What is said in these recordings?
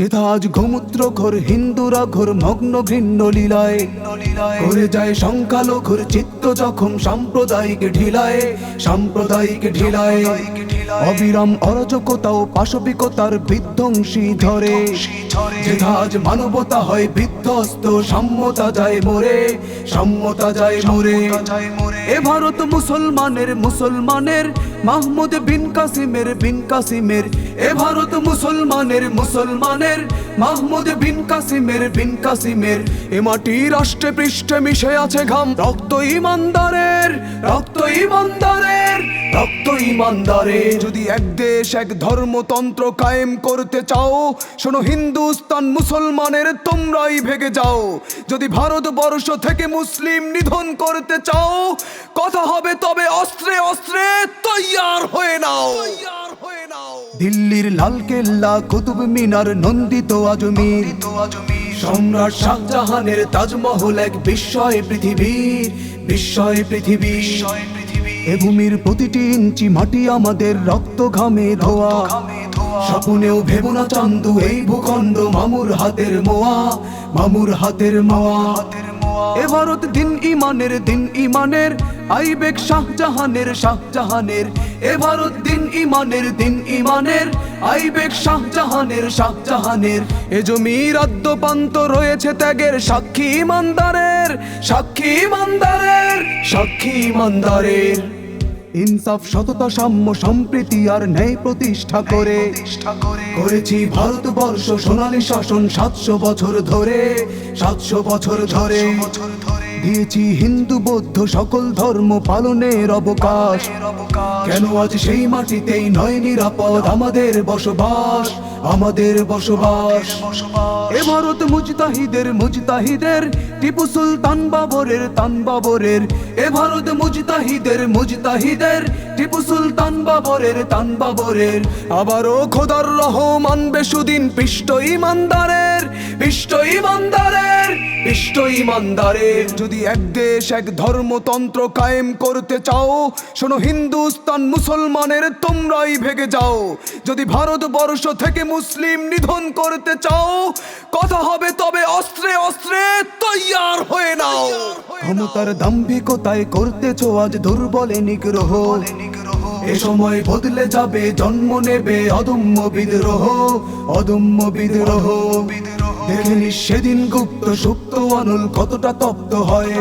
যেথা আজ গোমূত্র ঘোর হিন্দুরা ঘোর মগ্ন ভিন্ন লীলায়। করে যায় সংখ্যালঘুর চিত্ত যখন সাম্প্রদায়িক ঢিলায় সাম্প্রদায়িক ঢিলায়। অবিরাম অরাজকতা ও পাশবিকতার বিধ্বংসী ধরে যেথা মানবতা হয় বিধ্বস্ত, সাম্যতা যায় মোরে, সাম্যতা যায় মোরে। এ ভারত মুসলমানের মুসলমানের, মাহমুদ বিন কাসিমের বিন কাসিমের এ ভারত মুসলমানের মুসলমানের, মাহমুদ বিন কাসিমের বিন কাসিমের। এ মাটি রাষ্ট্রে পৃষ্ঠে মিশে আছে ঘাম, রক্ত ইমানদারের রক্ত ইমানদারের রক্ত ইমানদারের। যদি এক দেশ, এক ধর্মতন্ত্র কায়েম করতে চাও, শোনো হিন্দুস্তান মুসলমানের, তোমরাই ভেগে যাও। যদি ভারতবর্ষ থেকে মুসলিম নিধন করতে চাও, কথা হবে তবে অস্ত্রে অস্ত্রে তৈয়ার হয়ে নাও। দিল্লির লাল কেল্লা, কুতুব মিনার, নন্দিত আজমির। সম্রাট শাহজাহানের তাজমহল এক বিস্ময় পৃথিবীর, বিস্ময় পৃথিবী এ ভূমির প্রতিটি ইঞ্চি মাটি আমাদের রক্ত ঘামে ধোয়া। স্বপ্নেও ভেবো না চান্দু এই ভূখণ্ড মামুর হাতের মোয়া, মামুর হাতের মোয়া। এ ভারত দিন ইমানের দিন ইমানের আইবেক শাহজাহানের শাহজাহানের। এ ভারত দিন ইমানের দিন ইমানের আইবেক শাহজাহানের শাহজাহানের। এ জমির আদ্যপান্ত রয়েছে ত্যাগের সাক্ষী ইমানদারের সাক্ষী ইমানদারের সাক্ষী ইমানদারের। ইনসাফ সততা সাম্য সম্প্রীতি আর ন্যায় প্রতিষ্ঠা করে। করেছি ভারতবর্ষ সোনালী শাসন সাতশো বছর ধরে। সাতশো বছর ধরে। দিয়েছি হিন্দু, বৌদ্ধ, সকল ধর্ম পালনের অবকাশ। কেন আজ সেই মাটিতেই নয় নিরাপদ আমাদের বসবাস? আমাদের বসবাস। এ ভারত মুজতাহিদের মুজতাহিদের, টিপু সুলতান বাবরের তান বাবরের। এ ভারত মুজতাহিদের মুজতাহিদের, টিপু সুলতান বাবরের তান বাবরের। আবারও খোদার রহমান বেসুদিন পিষ্ট ইমানদারের। পিষ্ট ইমানদারের পিষ্ট ইমানদারের। যদি এক দেশ এক ধর্মতন্ত্র কায়েম করতে চাও শোনো হিন্দুস্তান মুসলমানের তোমরাই ভেগে যাও। যদি ভারতবর্ষ থেকে মুসলিম নিধন করতে চাও কথা হবে তবে অস্ত্রে অস্ত্রে তৈয়ার হয়ে নাও। ক্ষমতার দাম্ভিকতায় করতেছো আজ দুর্বলে নিগ্রহ। এ সময় বদলে যাবে জন্ম নেবে অদম্য বিদ্রোহ। অদম্য বিদ্রোহ। নিস সেদিন গুপ্ত, সুপ্ত, অনল কতটা তপ্ত হয়।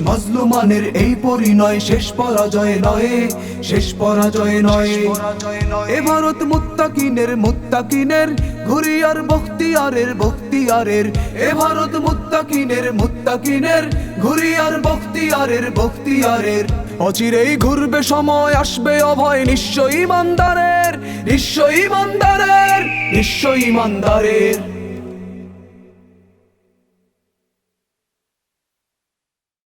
মাজলুমানের এই পরিণয় শেষ পরাজয় নয়, শেষ পরাজয় নয়। এ ভারত মুত্তাকিনের মুত্তাকিনের, ঘুরিয়ার, বখতিয়ারের বখতিয়ারের। এ ভারত মুত্তাকিনের মুত্তাকিনের অচিরেই ঘুরবে সময়, আসবে অভয় নিশ্চয় ইমানদারের নিশ্চয় ইমানদারের নিশ্চয় ইমানদারের।